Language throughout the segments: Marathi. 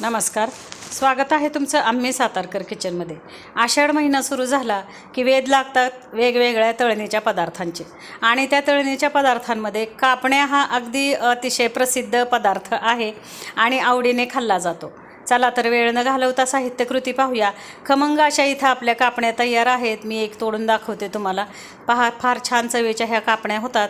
नमस्कार. स्वागत आहे तुमचं आम्ही सातारकर किचनमध्ये. आषाढ महिना सुरू झाला की वेद लागतात वेगवेगळ्या तळणीच्या पदार्थांचे. आणि त्या तळणीच्या पदार्थांमध्ये कापण्या हा अगदी अतिशय प्रसिद्ध पदार्थ आहे आणि आवडीने खाल्ला जातो. चला तर वेळ न घालवता साहित्यकृती पाहूया. खमंग अशा इथं आपल्या कापण्या तयार आहेत. मी एक तोडून दाखवते तुम्हाला. पहा फार छान चवीच्या ह्या कापण्या होतात.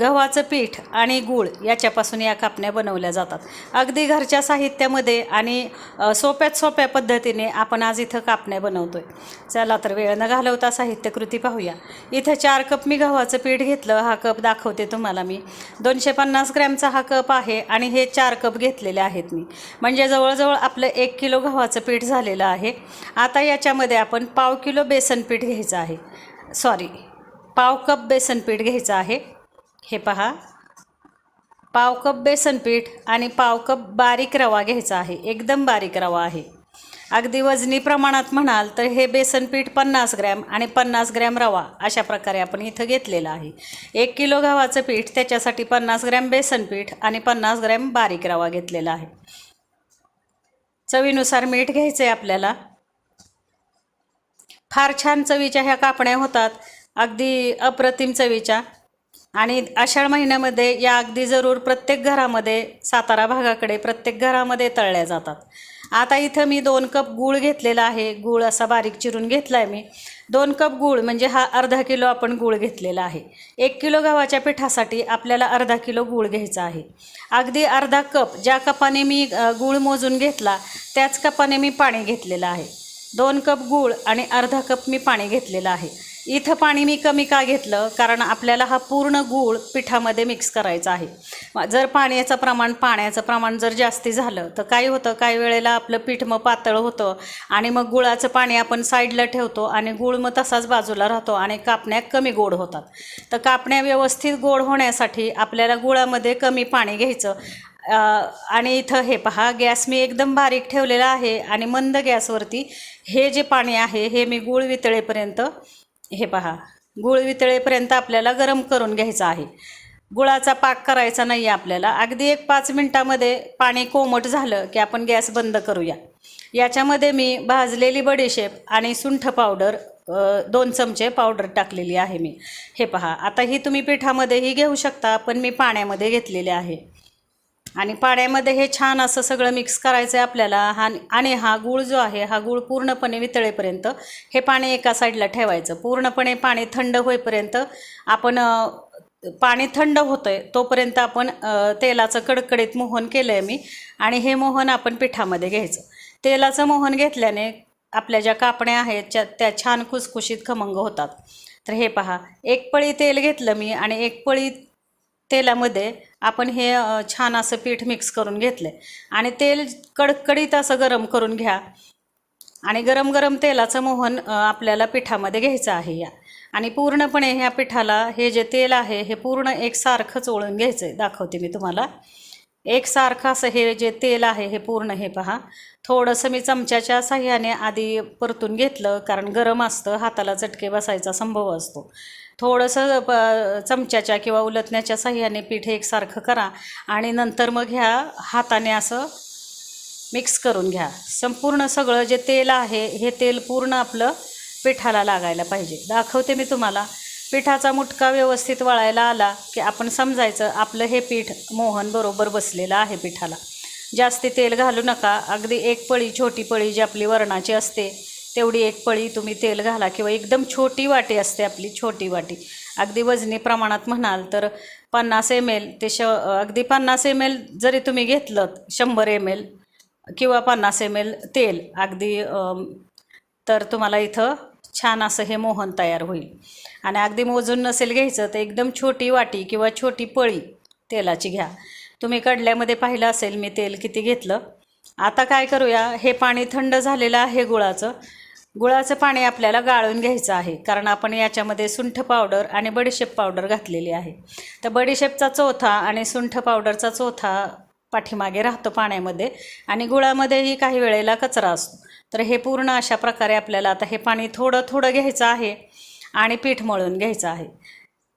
गव्हाचं पीठ आणि गूळ याच्यापासून या कापण्या बनवल्या जातात. अगदी घरच्या साहित्यामध्ये आणि सोप्यात सोप्या पद्धतीने आपण आज इथं कापण्या बनवतो आहे चला तर वेळ न घालवता साहित्यकृती पाहूया. इथं चार कप मी गव्हाचं पीठ घेतलं. हा कप दाखवते तुम्हाला मी. दोनशे पन्नास ग्रॅमचा हा कप आहे आणि हे चार कप घेतलेले आहेत मी. म्हणजे जवळजवळ आपलं एक किलो गव्हाचं पीठ झालेलं आहे. आता याच्यामध्ये आपण पाव किलो बेसन पीठ घ्यायचं आहे. सॉरी पाव कप बेसन पीठ घ्यायचं आहे. हे पहा. पाव कप बेसन पीठ आणि पाव कप बारीक रवा घ्यायचा आहे. एकदम बारीक रवा आहे. अगदी वजनी प्रमाणात म्हणाल तर हे बेसन पीठ पन्नास ग्रॅम आणि पन्नास ग्रॅम रवा अशा प्रकारे आपण इथं घेतलेलं आहे. एक किलो गव्हाचं पीठ त्याच्यासाठी पन्नास ग्रॅम बेसन पीठ आणि पन्नास ग्रॅम बारीक रवा घेतलेला आहे. चवीनुसार मीठ घ्यायचं आहे आपल्याला. फार छान चवीच्या ह्या कापण्या होतात अगदी अप्रतिम चवीच्या. आणि आषाढ महिन्यामध्ये या अगदी जरूर प्रत्येक घरामध्ये सातारा भागाकडे प्रत्येक घरामध्ये तळल्या जातात. आता इथं मी दोन कप गूळ घेतलेला आहे. गूळ असा बारीक चिरून घेतला आहे मी. दोन कप गूळ म्हणजे हा अर्धा किलो आपण गूळ घेतलेला आहे. एक किलो गव्हाच्या पिठासाठी आपल्याला अर्धा किलो गूळ घ्यायचा आहे. अगदी अर्धा कप ज्या कपाने मी गूळ मोजून घेतला त्याच कपाने मी पाणी घेतलेलं आहे. दोन कप गूळ आणि अर्धा कप मी पाणी घेतलेलं आहे. इथं पाणी मी कमी का घेतलं? कारण आपल्याला हा पूर्ण गूळ पिठामध्ये मिक्स करायचा आहे. जर पाण्याचं प्रमाण पाण्याचं प्रमाण जर जास्ती झालं तर काय होतं? काही वेळेला आपलं पीठ मग पातळ होतं आणि मग गुळाचं पाणी आपण साईडला ठेवतो आणि गूळ मग तसाच बाजूला राहतो आणि कापण्या कमी गोड होतात. तर कापण्या व्यवस्थित गोड होण्यासाठी आपल्याला गुळामध्ये कमी पाणी घ्यायचं आणि इथं हे पहा गॅस मी एकदम बारीक ठेवलेला आहे आणि मंद गॅसवरती हे जे पाणी आहे हे मी गूळ वितळेपर्यंत हे पहा गूळ वितळेपर्यंत आपल्याला गरम करून घ्यायचं आहे. गुळाचा पाक करायचा नाही आहे आपल्याला. अगदी एक पाच मिनटामध्ये पाणी कोमट झालं की आपण गॅस बंद करूया. याच्यामध्ये मी भाजलेली बडीशेप आणि सुंठ पावडर दोन चमचे पावडर टाकलेली आहे मी. हे पहा आता ही तुम्ही पिठामध्येही घेऊ शकता पण मी पाण्यामध्ये घेतलेले आहे. आणि पाण्यामध्ये हे छान असं सगळं मिक्स करायचं आहे आपल्याला. हा आणि हा गूळ जो आहे हा गूळ पूर्णपणे वितळेपर्यंत हे पाणी एका साईडला ठेवायचं. पूर्णपणे पाणी थंड होईपर्यंत आपण पाणी थंड होतं आहे तोपर्यंत आपण तेलाचं कडकडीत मोहन केलं आहे मी आणि हे मोहन आपण पिठामध्ये घ्यायचं. तेलाचं मोहन घेतल्याने आपल्या ज्या कापण्या आहेत त्या त्या छान खुसखुशीत खमंग होतात. तर हे पहा एक पळी तेल घेतलं मी आणि एक पळी तेलामध्ये आपण हे छान असं पीठ मिक्स करून घेतलं आणि तेल कडकडीत असं गरम करून घ्या. आणि गरम गरम तेलाचं मोहन आपल्याला पिठामध्ये घ्यायचं आहे या. आणि पूर्णपणे ह्या पिठाला हे जे तेल आहे हे पूर्ण एकसारखंच ओळून घ्यायचं आहे दाखवते मी तुम्हाला. एकसारखं असं हे जे तेल आहे हे पूर्ण हे पहा. थोडंसं मी चमच्याच्या साह्याने आधी परतून घेतलं कारण गरम असतं हाताला चटके बसायचा संभव असतो. थोडंसं प चमच्याच्या किंवा उलटण्याच्या साह्याने पीठ एकसारखं करा आणि नंतर मग ह्या हाताने असं मिक्स करून घ्या. संपूर्ण सगळं जे तेल आहे हे तेल पूर्ण आपलं पिठाला लागायला पाहिजे. दाखवते मी तुम्हाला. पिठाचा मुटका व्यवस्थित वळायला आला की आपण समजायचं आपलं हे पीठ मोहन बरोबर बसलेलं आहे पिठाला. जास्ती तेल घालू नका. अगदी एक पळी छोटी पळी जी आपली वरणाची असते तेवढी एक पळी तुम्ही तेल घाला किंवा एकदम छोटी वाटी असते आपली छोटी वाटी. अगदी वजनी प्रमाणात म्हणाल तर पन्नास एम एल ते श अगदी पन्नास एम एल जरी तुम्ही घेतलं शंभर एम एल किंवा पन्नास एम एल तेल अगदी तर तुम्हाला इथं छान असं हे मोहन तयार होईल. आणि अगदी मोजून नसेल घ्यायचं तर एकदम छोटी वाटी किंवा छोटी पळी तेलाची घ्या. तुम्ही कडल्यामध्ये पाहिलं असेल मी तेल किती घेतलं. आता काय करूया हे पाणी थंड झालेलं आहे गुळाचं. गुळाचं पाणी आपल्याला गाळून घ्यायचं आहे कारण आपण याच्यामध्ये सुंठ पावडर आणि बडीशेप पावडर घातलेली आहे. तर बडीशेपचा चौथा आणि सुंठ पावडरचा चौथा पाठीमागे राहतो पाण्यामध्ये आणि गुळामध्येही काही वेळेला कचरा असतो. तर हे पूर्ण अशा प्रकारे आपल्याला आता हे पाणी थोडं थोडं घ्यायचं आहे आणि पीठ मळून घ्यायचं आहे.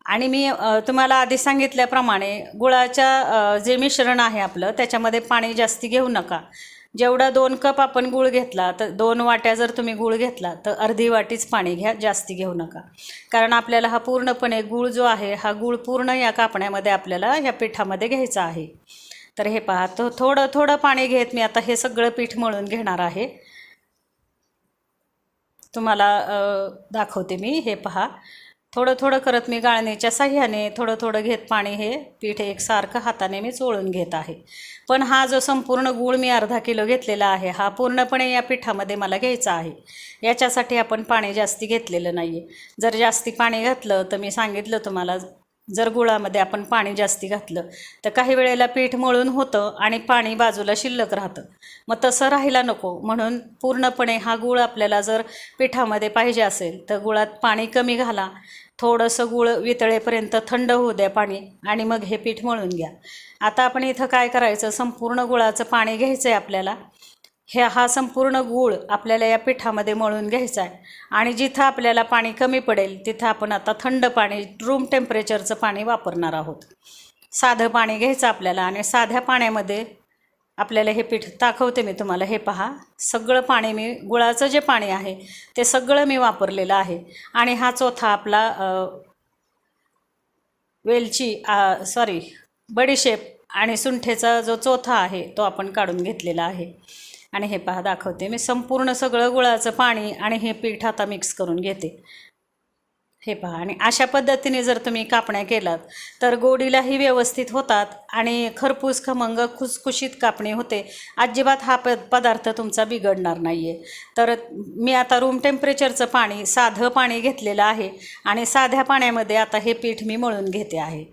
आणि मी तुम्हाला आधी सांगितल्याप्रमाणे गुळाच्या जे मिश्रण आहे आपलं त्याच्यामध्ये पाणी जास्ती घेऊ नका. जेवढा दोन कप आपण गूळ घेतला तर दोन वाट्या जर तुम्ही गूळ घेतला तर अर्धी वाटीच पाणी घ्या जास्ती घेऊ नका. कारण आपल्याला हा पूर्णपणे गूळ जो आहे हा गूळ पूर्ण या कापण्यामध्ये आपल्याला ह्या पिठामध्ये घ्यायचा आहे. तर हे पहा तो थोडं थोडं पाणी घेत मी आता हे सगळं पीठ मळून घेणार आहे. तुम्हाला दाखवते मी. हे पहा थोडं थोडं करत मी गाळणीच्या साह्याने थोडं थोडं घेत पाणी हे पीठ एकसारखं हाताने मी चोळून घेत आहे. पण हा जो संपूर्ण गूळ मी अर्धा किलो घेतलेला आहे हा पूर्णपणे या पिठामध्ये मला घ्यायचा आहे. याच्यासाठी आपण पाणी जास्ती घेतलेलं नाही आहे जर जास्ती पाणी घातलं तर मी सांगितलं तुम्हाला जर गुळामध्ये आपण पाणी जास्ती घातलं तर काही वेळेला पीठ मळून होतं आणि पाणी बाजूला शिल्लक राहतं. मग तसं राहायला नको. म्हणून पूर्णपणे हा गूळ आपल्याला जर पिठामध्ये पाहिजे असेल तर गुळात पाणी कमी घाला. थोडंसं गूळ वितळेपर्यंत थंड होऊ द्या पाणी आणि मग हे पीठ मळून घ्या. आता आपण इथं काय करायचं? संपूर्ण गुळाचं पाणी घ्यायचं आहे आपल्याला. हे हा संपूर्ण गूळ आपल्याला या पिठामध्ये मळून घ्यायचा आहे. आणि जिथं आपल्याला पाणी कमी पडेल तिथं आपण आता थंड पाणी रूम टेम्परेचरचं पाणी वापरणार आहोत. साधं पाणी घ्यायचं आपल्याला आणि साध्या पाण्यामध्ये आपल्याला हे पीठ दाखवते मी तुम्हाला. हे पहा सगळं पाणी मी गुळाचं जे पाणी आहे ते सगळं मी वापरलेलं आहे. आणि हा चौथा आपला वेलची सॉरी बडीशेप आणि सुंठेचा जो चौथा आहे तो आपण काढून घेतलेला आहे. आणि हे पहा दाखवते मी संपूर्ण सगळं गुळाचं पाणी आणि हे पीठ आता मिक्स करून घेते. हे पहा आणि अशा पद्धतीने जर तुम्ही कापण्या केलात तर गोडीलाही व्यवस्थित होतात आणि खरपूस खमंग खुसखुशीत कापणी होते. अजिबात हा प पदार्थ तुमचा बिघडणार नाही आहे तर मी आता रूम टेम्परेचरचं पाणी साधं पाणी घेतलेलं आहे आणि साध्या पाण्यामध्ये आता हे पीठ मी मळून घेते आहे.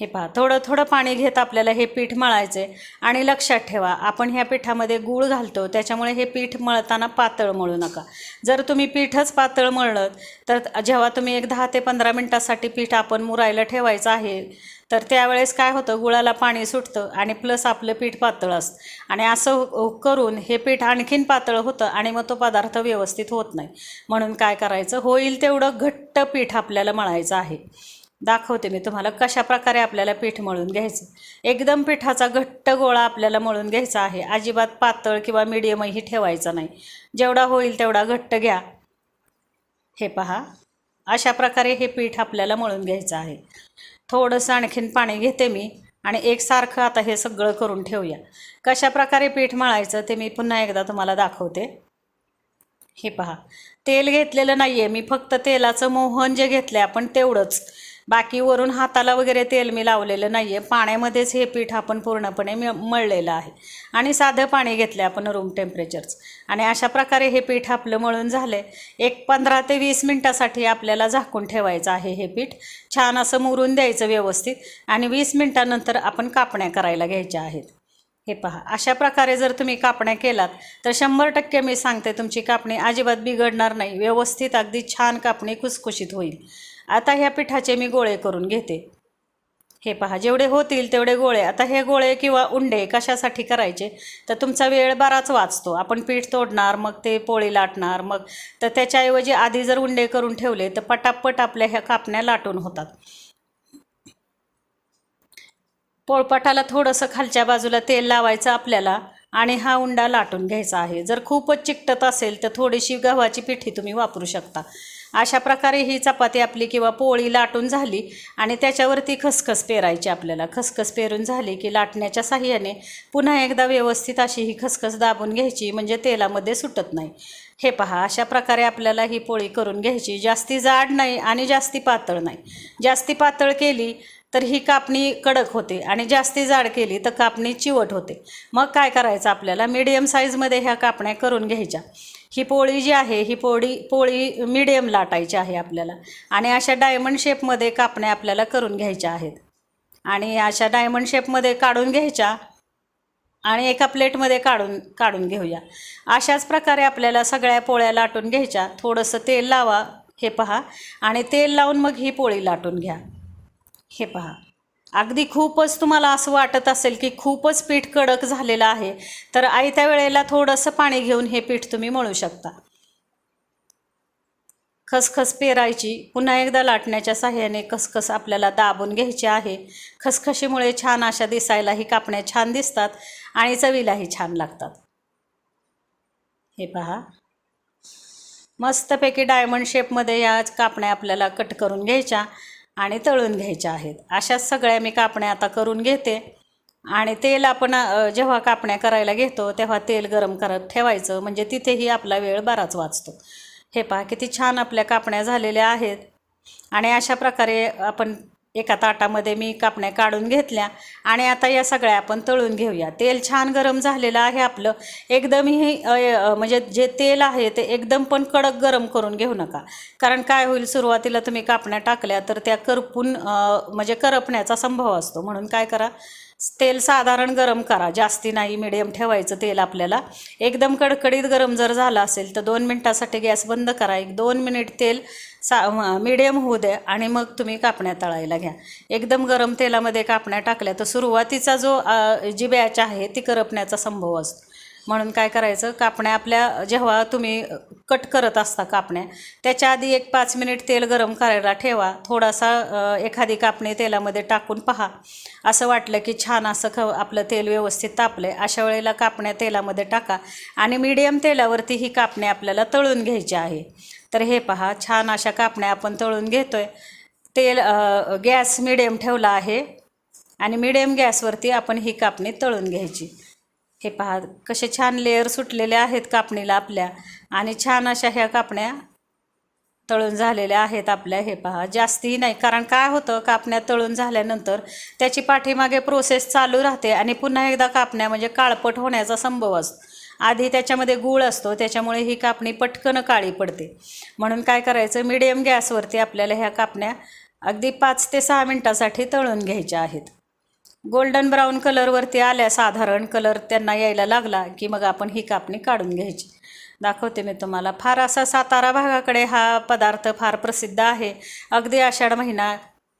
हे पहा थोडं थोडं पाणी घेत आपल्याला हे पीठ मळायचे आणि लक्षात ठेवा आपण ह्या पिठामध्ये गूळ घालतो त्याच्यामुळे हे पीठ मळताना पातळ मळू नका. जर तुम्ही पीठच पातळ मळलं तर जेव्हा तुम्ही एक दहा ते पंधरा मिनटासाठी पीठ आपण मुरायला ठेवायचं आहे तर त्यावेळेस काय होतं गुळाला पाणी सुटतं आणि प्लस आपलं पीठ पातळ असतं. आणि असं हो- करून हे पीठ आणखीन पातळ होतं आणि मग तो पदार्थ व्यवस्थित होत नाही. म्हणून काय करायचं होईल तेवढं घट्ट पीठ आपल्याला मळायचं आहे. दाखवते मी तुम्हाला कशा प्रकारे आपल्याला पीठ मळून घ्यायचं. एकदम पिठाचा घट्ट गोळा आपल्याला मळून घ्यायचा आहे. अजिबात पातळ किंवा मिडियमही ठेवायचा नाही. जेवढा होईल तेवढा घट्ट घ्या. हे पहा. अशा प्रकारे हे पीठ आपल्याला मळून घ्यायचं आहे. थोडंसं आणखीन पाणी घेते मी आणि एकसारखं आता हे सगळं करून ठेवूया. कशा प्रकारे पीठ मळायचं ते मी पुन्हा एकदा तुम्हाला दाखवते. हे पहा. तेल घेतलेलं नाही आहे मी फक्त तेलाचं मोहन जे घेतलं आहे आपण तेवढंच. बाकी वरून हाताला वगैरे तेल मी लावलेलं नाही आहे पाण्यामध्येच हे पीठ आपण पूर्णपणे म मळलेलं आहे. आणि साधं पाणी घेतलं आपण रूम टेम्परेचरचं आणि अशा प्रकारे हे पीठ आपलं मळून झालं आहे एक पंधरा ते वीस मिनटासाठी आपल्याला झाकून ठेवायचं आहे हे पीठ. छान असं मुरून द्यायचं व्यवस्थित. आणि वीस मिनटानंतर आपण कापण्या करायला घ्यायच्या आहेत. हे पहा अशा प्रकारे जर तुम्ही कापण्या केलात तर शंभर टक्के मी सांगते तुमची कापणी अजिबात बिघडणार नाही. व्यवस्थित अगदी छान कापणी खुसखुशीत होईल. आता ह्या पिठाचे मी गोळे करून घेते. हे पहा जेवढे होतील तेवढे गोळे. आता हे गोळे किंवा उंडे कशासाठी करायचे? तर तुमचा वेळ बराच वाचतो. आपण पीठ तोडणार मग ते पोळी लाटणार मग तर त्याच्याऐवजी आधी जर उंडे करून ठेवले तर पटापट आपल्या ह्या कापण्या लाटून होतात. पोळपाटाला थोडंसं खालच्या बाजूला तेल लावायचं आपल्याला आणि हा उंडा लाटून घ्यायचा आहे. जर खूपच चिकटत असेल तर थोडीशी गव्हाची पिठी तुम्ही वापरू शकता. अशा प्रकारे ही चपाती आपली किंवा पोळी लाटून झाली आणि त्याच्यावरती खसखस पेरायची आपल्याला. खसखस पेरून झाली की लाटण्याच्या साह्याने पुन्हा एकदा व्यवस्थित अशी ही खसखस दाबून घ्यायची म्हणजे तेलामध्ये सुटत नाही. हे पहा अशा प्रकारे आपल्याला ही पोळी करून घ्यायची. जास्ती जाड नाही आणि जास्ती पातळ नाही. जास्ती पातळ केली तर ही कापणी कडक होते आणि जास्ती जाड केली तर कापणी चिवट होते. मग काय करायचं आपल्याला? मीडियम साईजमध्ये ह्या कापण्या करून घ्यायच्या. ही पोळी जी आहे ही पोळी पोळी मीडियम लाटायची आहे आपल्याला. आणि अशा डायमंड शेपमध्ये कापण्या आपल्याला करून घ्यायच्या आहेत. आणि अशा डायमंड शेपमध्ये काढून घ्यायच्या आणि एका प्लेटमध्ये काढून काढून घेऊया. अशाच प्रकारे आपल्याला सगळ्या पोळ्या लाटून घ्यायच्या. थोडंसं तेल लावा हे पहा. आणि तेल लावून मग ही पोळी लाटून घ्या. हे पहा. अगदी खूपच तुम्हाला असं वाटत असेल की खूपच पीठ कडक झालेलं आहे तर आयत्या वेळेला थोडंसं पाणी घेऊन हे पीठ तुम्ही मळू शकता. खसखस पेरायची पुन्हा एकदा लाटण्याच्या साह्याने खसखस आपल्याला दाबून घ्यायची आहे. खसखशीमुळे छान अशा दिसायलाही कापण्या छान दिसतात आणि चवीलाही छान लागतात. हे पहा. मस्तपैकी डायमंड शेपमध्ये या कापण्या आपल्याला कट करून घ्यायच्या. आणि तळून घ्यायच्या आहेत. अशा सगळ्या मी कापण्या आता करून घेते. आणि तेल आपण जेव्हा कापण्या करायला घेतो तेव्हा तेल गरम करत ठेवायचं. म्हणजे तिथेही आपला वेळ बराच वाचतो. हे पहा किती छान आपल्या कापण्या झालेल्या आहेत. आणि अशा प्रकारे आपण एका ताटामध्ये मी कापण्या काढून घेतल्या आणि आता या सगळ्या आपण तळून घेऊया. तेल छान गरम झालेलं आहे आपलं. एकदमही हे म्हणजे जे तेल आहे ते एकदम पण कडक गरम करून घेऊ नका. कारण काय होईल सुरुवातीला तुम्ही कापण्या टाकल्या तर त्या करपून म्हणजे करपण्याचा संभव असतो. म्हणून काय करा तेल साधारण गरम करा. जास्ती नाही मिडियम ठेवायचं तेल आपल्याला. एकदम कडकडीत गरम जर झालं असेल तर दोन मिनटासाठी गॅस बंद करा. एक दोन मिनिट तेल सा मिडियम होऊ द्या आणि मग तुम्ही कापण्या तळायला घ्या. एकदम गरम तेलामध्ये कापण्या टाकल्या तर सुरुवातीचा जो जी बॅच आहे ती करपण्याचा संभव असतो. म्हणून काय करायचं कापण्या आपल्या जेव्हा तुम्ही कट करत असता कापण्या त्याच्या आधी एक पाच मिनिट तेल गरम करायला ठेवा. थोडासा एखादी कापणी तेलामध्ये टाकून पहा. असं वाटलं की छान असं ख आपलं तेल व्यवस्थित तापलं आहे अशा वेळेला कापण्या तेलामध्ये टाका आणि मीडियम तेलावरती ही कापणी आपल्याला तळून घ्यायची आहे. तर हे पहा छान अशा कापण्या आपण तळून घेतो आहे तेल गॅस मिडियम ठेवला आहे आणि मिडियम गॅसवरती आपण ही कापणी तळून घ्यायची. हे पहा कसे छान लेअर सुटलेले आहेत कापणीला आपल्या. आणि छान अशा ह्या कापण्या तळून झालेल्या आहेत आपल्या हे पहा. जास्तीही नाही कारण काय होतं कापण्या तळून झाल्यानंतर त्याची पाठीमागे प्रोसेस चालू राहते आणि पुन्हा एकदा कापण्या म्हणजे काळपट होण्याचा संभव असतो. आधी त्याच्यामध्ये गूळ असतो त्याच्यामुळे ही कापणी पटकन काळी पडते. म्हणून काय करायचं मिडियम गॅसवरती आपल्याला ह्या कापण्या अगदी पाच ते सहा मिनटासाठी तळून घ्यायच्या आहेत. गोल्डन ब्राऊन कलरवरती आल्या साधारण कलर त्यांना यायला लागला की मग आपण ही कापणी काढून घ्यायची. दाखवते मी तुम्हाला. फार असा सातारा भागाकडे हा पदार्थ फार प्रसिद्ध आहे. अगदी आषाढ महिना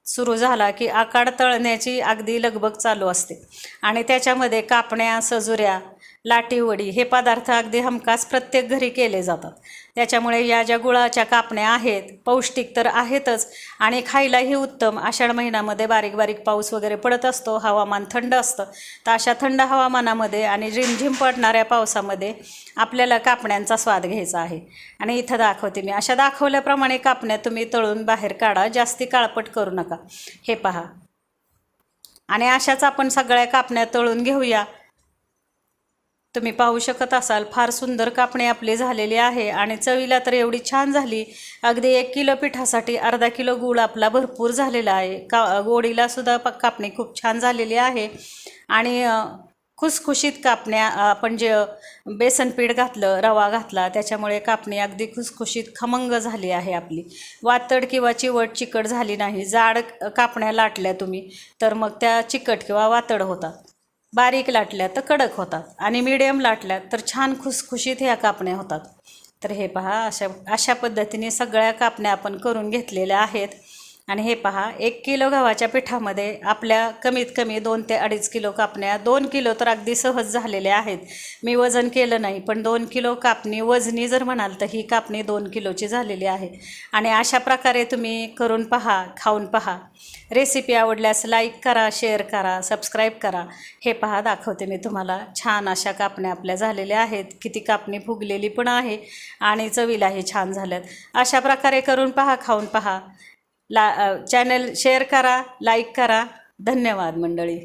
सुरू झाला की आकाड तळण्याची अगदी लगबग चालू असते. आणि त्याच्यामध्ये कापण्या सजुऱ्या लाटीवडी हे पदार्थ अगदी हमखास प्रत्येक घरी केले जातात. त्याच्यामुळे या ज्या गुळाच्या कापण्या आहेत पौष्टिक तर आहेतच आणि खायलाही उत्तम आषाढ महिन्यामध्ये बारीक बारीक पाऊस वगैरे पडत असतो हवामान थंड असतं तर अशा थंड हवामानामध्ये आणि रिमझिम पडणाऱ्या पावसामध्ये आपल्याला कापण्यांचा स्वाद घ्यायचा आहे. आणि इथं दाखवते मी. अशा दाखवल्याप्रमाणे कापण्या तुम्ही तळून बाहेर काढा जास्ती काळपट करू नका. हे पहा. आणि अशाच आपण सगळ्या कापण्या तळून घेऊया. तुम्ही पाहू शकत असाल फार सुंदर कापणी आपली झालेली आहे आणि चवीला तर एवढी छान झाली. अगदी एक किलो पिठासाठी अर्धा किलो गूळ आपला भरपूर झालेला आहे. का गोडीला सुद्धा प कापणी खूप छान झालेली आहे. आणि खुसखुशीत कापण्या आपण जे बेसन पीठ घातलं रवा घातला त्याच्यामुळे कापणी अगदी खुसखुशीत खमंग झाली आहे आपली. वातड किंवा चिवट चिकट झाली नाही. जाड कापण्या लाटल्या तुम्ही तर मग त्या चिकट किंवा वातड होतात. बारीक लाटल्या तर कडक होतात आणि मीडियम लाटल्या तर छान खुसखुशीत ह्या कापण्या होतात. तर हे पहा अशा अशा पद्धतीने सगळ्या कापण्या आपण करून घेतलेल्या आहेत. आणि हे पहा एक किलो गव्हाच्या पिठामध्ये आपल्या कमीत कमी दोन ते अडीच किलो कापण्या दोन किलो तर अगदी सहज झालेल्या आहेत. मी वजन केलं नाही पण दोन किलो कापणी वजनी जर म्हणाल तर ही कापणी दोन किलोची झालेली आहे. आणि अशा प्रकारे तुम्ही करून पहा खाऊन पहा. रेसिपी आवडल्यास लाईक करा शेअर करा सबस्क्राईब करा. हे पहा दाखवते मी तुम्हाला. छान अशा कापण्या आपल्या झालेल्या आहेत. किती कापणी फुगलेली पण आहे आणि चवीलाही छान झाल्यात. अशा प्रकारे करून पहा खाऊन पहा. ला चॅनल शेअर करा लाईक करा. धन्यवाद मंडळी.